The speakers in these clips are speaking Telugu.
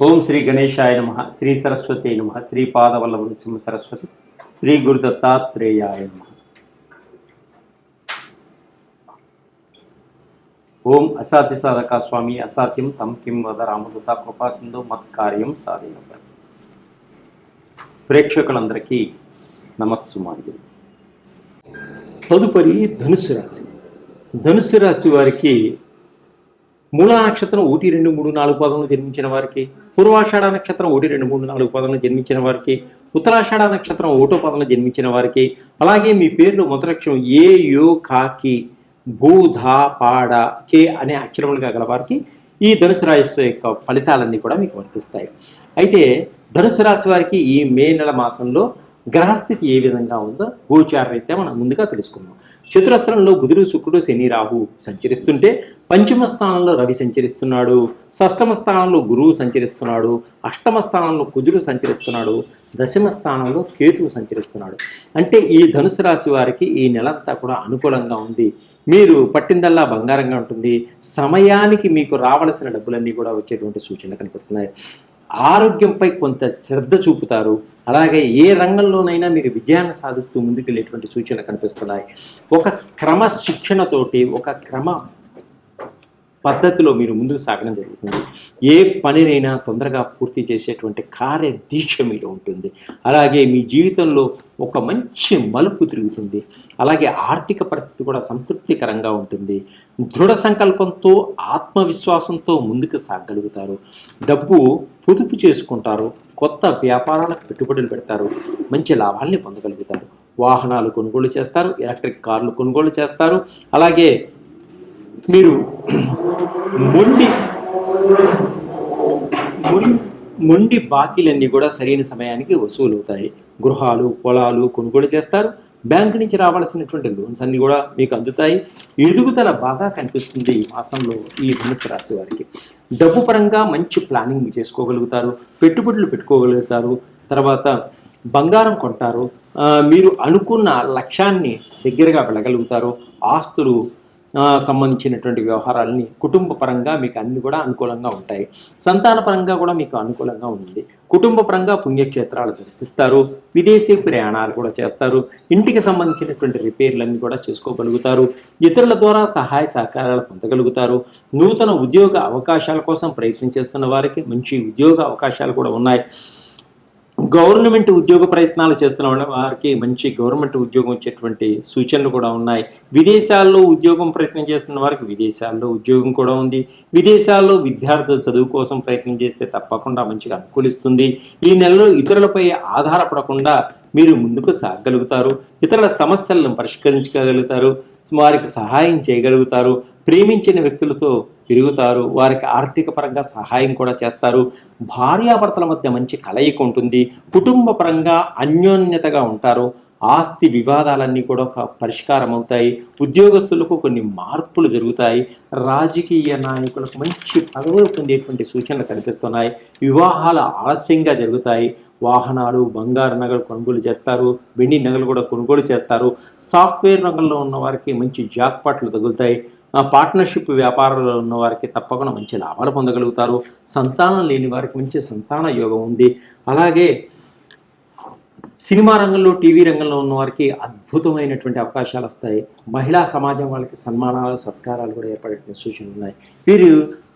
ఓం శ్రీ గణేశాయ నమ శ్రీ సరస్వతి నమ శ్రీ పాదవల్లభ నృసింహ సరస్వతి శ్రీ గురు దత్తాత్రేయాయ నమ. ఓం అసాధ్య సాధక స్వామి అసాధ్యం తం కిం వద రామదత్త కృపాసింధు మత్కార్యం సాధన ప్రేక్షకులందరికీ నమస్సుమాంజలి తదుపరి ధనుసు రాశి. ధనుసు రాశి వారికి మూల నక్షత్రం ఒకటి రెండు మూడు నాలుగు పదంలో జన్మించిన వారికి పూర్వాషాఢ నక్షత్రం ఒకటి రెండు మూడు నాలుగు పదంలో జన్మించిన వారికి ఉత్తరాషాఢ నక్షత్రం ఒకటో పదంలో జన్మించిన వారికి అలాగే మీ పేర్లు మొదలక్షరం ఏ యో కాకి భూ ధా పాడ కే అనే అక్షరములుగా గల వారికి ఈ ధనుసు రాశి యొక్క ఫలితాలన్నీ కూడా మీకు వర్తిస్తాయి. అయితే ధనుసు రాశి వారికి ఈ మే నెల మాసంలో గ్రహస్థితి ఏ విధంగా ఉందో గోచార రీత్యా మనం ముందుగా తెలుసుకుందాం. చతురస్రంలో బుధుడు శుక్రుడు శని రాహు సంచరిస్తుంటే పంచమ స్థానంలో రవి సంచరిస్తున్నాడు షష్టమ స్థానంలో గురువు సంచరిస్తున్నాడు అష్టమ స్థానంలో కుజుడు సంచరిస్తున్నాడు దశమ స్థానంలో కేతువు సంచరిస్తున్నాడు. అంటే ఈ ధనుసు రాశి వారికి ఈ నెలంతా కూడా అనుకూలంగా ఉంది. మీరు పట్టిందల్లా బంగారంగా ఉంటుంది. సమయానికి మీకు రావలసిన డబ్బులన్నీ కూడా వచ్చేటువంటి సూచనలు కనిపిస్తున్నాయి ఆరోగ్యంపై కొంత శ్రద్ధ చూపుతారు. అలాగే ఏ రంగంలోనైనా మీరు విజయాన్ని సాధిస్తూ ముందుకెళ్ళేటువంటి సూచనలు కనిపిస్తున్నాయి. ఒక క్రమశిక్షణతోటి ఒక క్రమ పద్ధతిలో మీరు ముందుకు సాగడం జరుగుతుంది. ఏ పనినైనా తొందరగా పూర్తి చేసేటువంటి కార్యదీక్ష మీలో ఉంటుంది. అలాగే మీ జీవితంలో ఒక మంచి మలుపు తిరుగుతుంది. అలాగే ఆర్థిక పరిస్థితి కూడా సంతృప్తికరంగా ఉంటుంది. దృఢ సంకల్పంతో ఆత్మవిశ్వాసంతో ముందుకు సాగగలుగుతారు డబ్బు పొదుపు చేసుకుంటారు. కొత్త వ్యాపారాలకు పెట్టుబడులు పెడతారు. మంచి లాభాల్ని పొందగలుగుతారు. వాహనాలు కొనుగోలు చేస్తారు. ఎలక్ట్రిక్ కార్లు కొనుగోలు చేస్తారు. అలాగే మీరు మొండి మొండి బాకీలన్నీ కూడా సరైన సమయానికి వసూలు అవుతాయి గృహాలు పొలాలు కొనుగోలు చేస్తారు. బ్యాంకు నుంచి రావాల్సినటువంటి లోన్స్ అన్నీ కూడా మీకు అందుతాయి. ఎదుగుదల బాగా కనిపిస్తుంది ఈ మాసంలో ఈ ధనుసు రాశి వారికి. డబ్బు పరంగా మంచి ప్లానింగ్ చేసుకోగలుగుతారు. పెట్టుబడులు పెట్టుకోగలుగుతారు. తర్వాత బంగారం కొంటారు. మీరు అనుకున్న లక్ష్యాన్ని దగ్గరగా వెళ్ళగలుగుతారు. ఆస్తులు సంబంధించినటువంటి వ్యవహారాలని కుటుంబ పరంగా మీకు అన్ని కూడా అనుకూలంగా ఉంటాయి. సంతాన పరంగా కూడా మీకు అనుకూలంగా ఉంది కుటుంబ పరంగా పుణ్యక్షేత్రాలు దర్శిస్తారు. విదేశీ ప్రయాణాలు కూడా చేస్తారు. ఇంటికి సంబంధించినటువంటి రిపేర్లన్నీ కూడా చేసుకోగలుగుతారు. ఇతరుల ద్వారా సహాయ సహకారాలు పొందగలుగుతారు. నూతన ఉద్యోగ అవకాశాల కోసం ప్రయత్నం చేస్తున్న వారికి మంచి ఉద్యోగ అవకాశాలు కూడా ఉన్నాయి. గవర్నమెంట్ ఉద్యోగ ప్రయత్నాలు చేస్తున్న వాళ్ళ వారికి మంచి గవర్నమెంట్ ఉద్యోగం వచ్చేటువంటి సూచనలు కూడా ఉన్నాయి. విదేశాల్లో ఉద్యోగం ప్రయత్నం చేస్తున్న వారికి విదేశాల్లో ఉద్యోగం కూడా ఉంది. విదేశాల్లో విద్యార్థులు చదువు కోసం ప్రయత్నం చేస్తే తప్పకుండా మంచిగా అనుకూలిస్తుంది. ఈ నెలలో ఇతరులపై ఆధారపడకుండా మీరు ముందుకు సాగగలుగుతారు ఇతరుల సమస్యలను పరిష్కరించగలుగుతారు. వారికి సహాయం చేయగలుగుతారు. ప్రేమించిన వ్యక్తులతో తిరుగుతారు. వారికి ఆర్థిక పరంగా సహాయం కూడా చేస్తారు. భార్యాభర్తల మధ్య మంచి కలయిక ఉంటుంది. కుటుంబ పరంగా అన్యోన్యతగా ఉంటారు. ఆస్తి వివాదాలన్నీ కూడా ఒక పరిష్కారం అవుతాయి. ఉద్యోగస్తులకు కొన్ని మార్పులు జరుగుతాయి. రాజకీయ నాయకులకు మంచి పదవులు పొందేటువంటి సూచనలు కనిపిస్తున్నాయి. వివాహాలు ఆలస్యంగా జరుగుతాయి. వాహనాలు బంగారు నగలు కొనుగోలు చేస్తారు. వెండి నగలు కూడా కొనుగోలు చేస్తారు. సాఫ్ట్వేర్ రంగంలో ఉన్న వారికి మంచి జాక్పాట్లు తగులుతాయి. పార్ట్నర్షిప్ వ్యాపారంలో ఉన్న వారికి తప్పకుండా మంచి లాభాలు పొందగలుగుతారు. సంతానం లేని వారికి మంచి సంతాన యోగం ఉంది. అలాగే సినిమా రంగంలో టీవీ రంగంలో ఉన్న వారికి అద్భుతమైనటువంటి అవకాశాలు వస్తాయి. మహిళా సమాజం వాళ్ళకి సన్మానాలు సత్కారాలు కూడా ఏర్పడే సూచనలు ఉన్నాయి. వీరు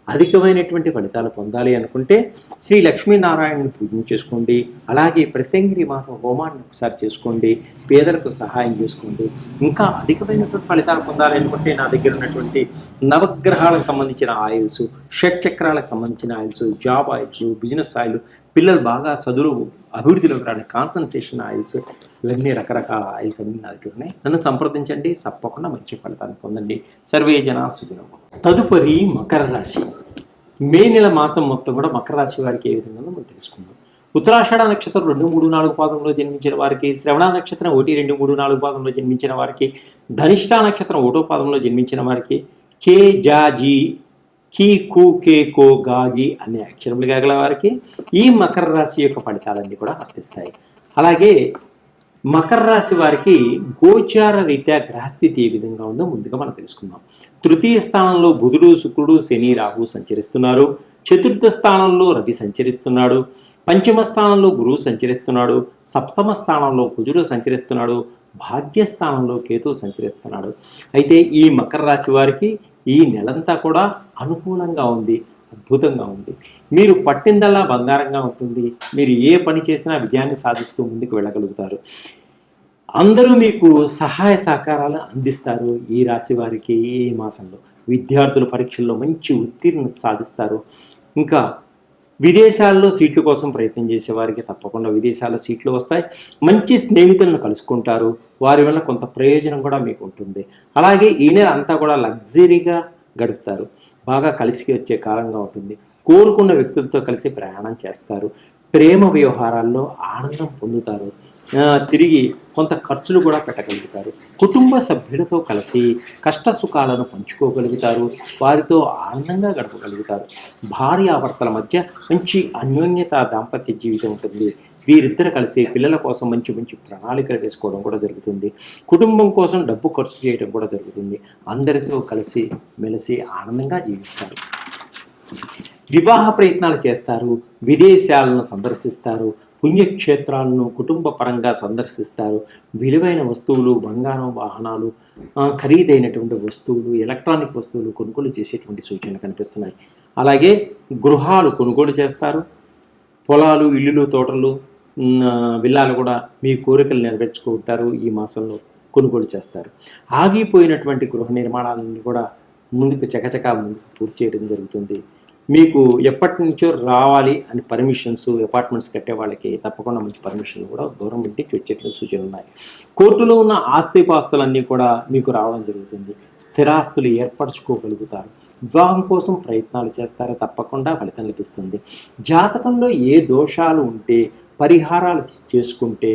అధికమైనటువంటి ఫలితాలు పొందాలి అనుకుంటే శ్రీ లక్ష్మీనారాయణని పూజించేసుకోండి అలాగే ప్రత్యంగిరి మాసం హోమాన్ని ఒకసారి చేసుకోండి. పేదలకు సహాయం చేసుకోండి. ఇంకా అధికమైనటువంటి ఫలితాలు పొందాలి అనుకుంటే నా దగ్గర ఉన్నటువంటి నవగ్రహాలకు సంబంధించిన ఆయిల్స్ షట్ చక్రాలకు సంబంధించిన oils job oils business oil పిల్లలు బాగా చదువు అభివృద్ధిలోకి రాని కాన్సన్ట్రేషన్ ఆయిల్స్ ఇవన్నీ రకరకాల ఆయిల్స్ అన్ని నా దగ్గర ఉన్నాయి. నన్ను సంప్రదించండి. తప్పకుండా మంచి ఫలితాన్ని పొందండి. సర్వే జన తదుపరి మకర రాశి. మే నెల మాసం మొత్తం కూడా మకర రాశి వారికి ఏ విధంగా మనం తెలుసుకుందాం. ఉత్తరాషాఢ నక్షత్రం రెండు మూడు నాలుగు పాదంలో జన్మించిన వారికి శ్రవణ నక్షత్రం ఒకటి రెండు మూడు నాలుగు పాదంలో జన్మించిన వారికి ధనిష్ట నక్షత్రం ఒకటో పాదంలో జన్మించిన వారికి కే జా జీ కీ కు కే కో గాగి అనే అక్షరములు కాగల వారికి ఈ మకర రాశి యొక్క ఫలితాలన్నీ కూడా వర్తిస్తాయి. అలాగే మకర రాశి వారికి గోచార రీత్యా గ్రహస్థితి ఏ విధంగా ఉందో ముందుగా మనం తెలుసుకుందాం. తృతీయ స్థానంలో బుధుడు శుక్రుడు శని రాహు సంచరిస్తున్నారు. చతుర్థ స్థానంలో రవి సంచరిస్తున్నాడు. పంచమ స్థానంలో గురువు సంచరిస్తున్నాడు. సప్తమ స్థానంలో కుజుడు సంచరిస్తున్నాడు. భాగ్యస్థానంలో కేతు సంచరిస్తున్నాడు. అయితే ఈ మకర రాశి వారికి ఈ నెలంతా కూడా అనుకూలంగా ఉంది అద్భుతంగా ఉంది. మీరు పట్టిందల్లా బంగారంగా ఉంటుంది. మీరు ఏ పని చేసినా విజయాన్ని సాధిస్తూ ముందుకు వెళ్ళగలుగుతారు. అందరూ మీకు సహాయ సహకారాలు అందిస్తారు ఈ రాశి వారికి ఈ మాసంలో. విద్యార్థుల పరీక్షల్లో మంచి ఉత్తీర్ణత సాధిస్తారు. ఇంకా విదేశాల్లో సీట్ల కోసం ప్రయత్నం చేసే వారికి తప్పకుండా విదేశాల్లో సీట్లు వస్తాయి. మంచి స్నేహితులను కలుసుకుంటారు. వారి వల్ల కొంత ప్రయోజనం కూడా మీకు ఉంటుంది అలాగే ఈ నెల అంతా కూడా లగ్జరీగా గడుపుతారు. బాగా కలిసి వచ్చే కాలంగా ఉంటుంది. కోరుకున్న వ్యక్తులతో కలిసి ప్రయాణం చేస్తారు. ప్రేమ వ్యవహారాల్లో ఆనందం పొందుతారు. తిరిగి కొంత ఖర్చులు కూడా పెట్టగలుగుతారు. కుటుంబ సభ్యులతో కలిసి కష్ట సుఖాలను పంచుకోగలుగుతారు. వారితో ఆనందంగా గడపగలుగుతారు. భార్యాభర్తల మధ్య మంచి అన్యోన్యత దాంపత్య జీవితం ఉంటుంది. వీరిద్దరు కలిసి పిల్లల కోసం మంచి మంచి ప్రణాళికలు వేసుకోవడం కూడా జరుగుతుంది. కుటుంబం కోసం డబ్బు ఖర్చు చేయడం కూడా జరుగుతుంది. అందరితో కలిసి మెలిసి ఆనందంగా జీవిస్తారు. వివాహ ప్రయత్నాలు చేస్తారు. విదేశాలను సందర్శిస్తారు. పుణ్యక్షేత్రాలను కుటుంబ పరంగా సందర్శిస్తారు. విలువైన వస్తువులు బంగారం వాహనాలు ఖరీదైనటువంటి వస్తువులు ఎలక్ట్రానిక్ వస్తువులు కొనుగోలు చేసేటువంటి సూచనలు కనిపిస్తున్నాయి. అలాగే గృహాలు కొనుగోలు చేస్తారు. పొలాలు ఇల్లులు తోటలు విల్లాలు కూడా మీ కోరికలు నెరవేర్చుకుంటారు ఈ మాసంలో కొనుగోలు చేస్తారు. ఆగిపోయినటువంటి గృహ నిర్మాణాలన్నీ కూడా ముందుకు చకచకా ముందుకు పూర్తి చేయడం జరుగుతుంది. మీకు ఎప్పటి నుంచో రావాలి అని పర్మిషన్స్ అపార్ట్మెంట్స్ కట్టే వాళ్ళకి తప్పకుండా మంచి పర్మిషన్లు కూడా గవర్నమెంట్ నుంచి వచ్చేటువంటి సూచనలు ఉన్నాయి. కోర్టులో ఉన్న ఆస్తి పాస్తులన్నీ కూడా మీకు రావడం జరుగుతుంది. స్థిరాస్తులు ఏర్పరచుకోగలుగుతారు. వివాహం కోసం ప్రయత్నాలు చేస్తారో? తప్పకుండా ఫలితం లభిస్తుంది. జాతకంలో ఏ దోషాలు ఉంటే పరిహారాలు చేసుకుంటే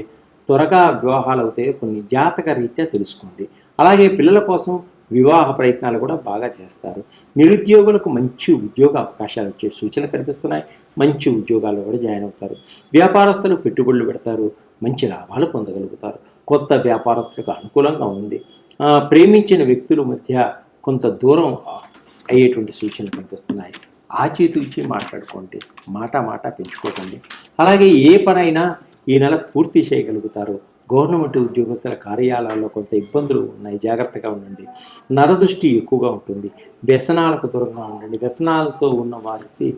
త్వరగా వివాహాలు అవుతాయో కొన్ని జాతక రీత్యా తెలుసుకోండి. అలాగే పిల్లల కోసం వివాహ ప్రయత్నాలు కూడా బాగా చేస్తారు. నిరుద్యోగులకు మంచి ఉద్యోగ అవకాశాలు వచ్చే సూచనలు కనిపిస్తున్నాయి. మంచి ఉద్యోగాలు కూడా జాయిన్ అవుతారు. వ్యాపారస్తులు పెట్టుబడులు పెడతారు. మంచి లాభాలు పొందగలుగుతారు. కొత్త వ్యాపారస్తులకు అనుకూలంగా ఉంది. ప్రేమించిన వ్యక్తుల మధ్య కొంత దూరం అయ్యేటువంటి సూచనలు కనిపిస్తున్నాయి. ఆచితూచి మాట్లాడుకోండి మాట మాట పెంచుకోకండి. అలాగే ఏ పనైనా ఈ నెల పూర్తి చేయగలుగుతారు. గవర్నమెంట్ ఉద్యోగస్తుల కార్యాలయాల్లో కొంత ఇబ్బందులు ఉన్నాయి జాగ్రత్తగా ఉండండి. నరదృష్టి ఎక్కువగా ఉంటుంది. వ్యసనాలకు దూరంగా ఉండండి. వ్యసనాలతో ఉన్న వారికి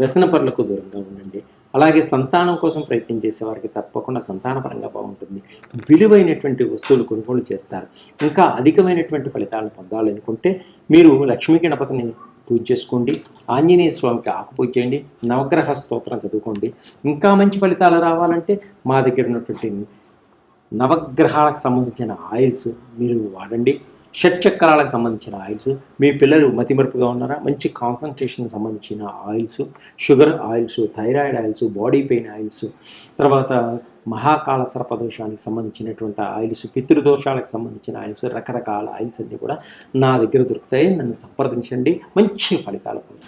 వ్యసన పనులకు దూరంగా ఉండండి. అలాగే సంతానం కోసం ప్రయత్నం చేసే వారికి తప్పకుండా సంతానపరంగా బాగుంటుంది. విలువైనటువంటి వస్తువులు కొనుగోలు చేస్తారు. ఇంకా అధికమైనటువంటి ఫలితాలను పొందాలనుకుంటే మీరు లక్ష్మీ గణపతిని పూజ చేసుకోండి. ఆంజనేయ స్వామికి ఆకుపూజ చేయండి. నవగ్రహ స్తోత్రం చదువుకోండి. ఇంకా మంచి ఫలితాలు రావాలంటే మా దగ్గర ఉన్నటువంటి నవగ్రహాలకు సంబంధించిన ఆయిల్స్ మీరు వాడండి. షట్చక్రాలకు సంబంధించిన ఆయిల్స్. మీ పిల్లలు మతిమరుపుగా ఉన్నారా? మంచి కాన్సన్ట్రేషన్కి సంబంధించిన oils. Sugar oils thyroid oils body pain oils. తర్వాత మహాకాళ సర్పదోషానికి సంబంధించినటువంటి ఆయిల్స్ పితృదోషాలకు సంబంధించిన ఆయిల్స్ రకరకాల ఆయిల్స్ అన్నీ కూడా నా దగ్గర దొరుకుతాయి. నన్ను సంప్రదించండి. మంచి ఫలితాలు పొందండి.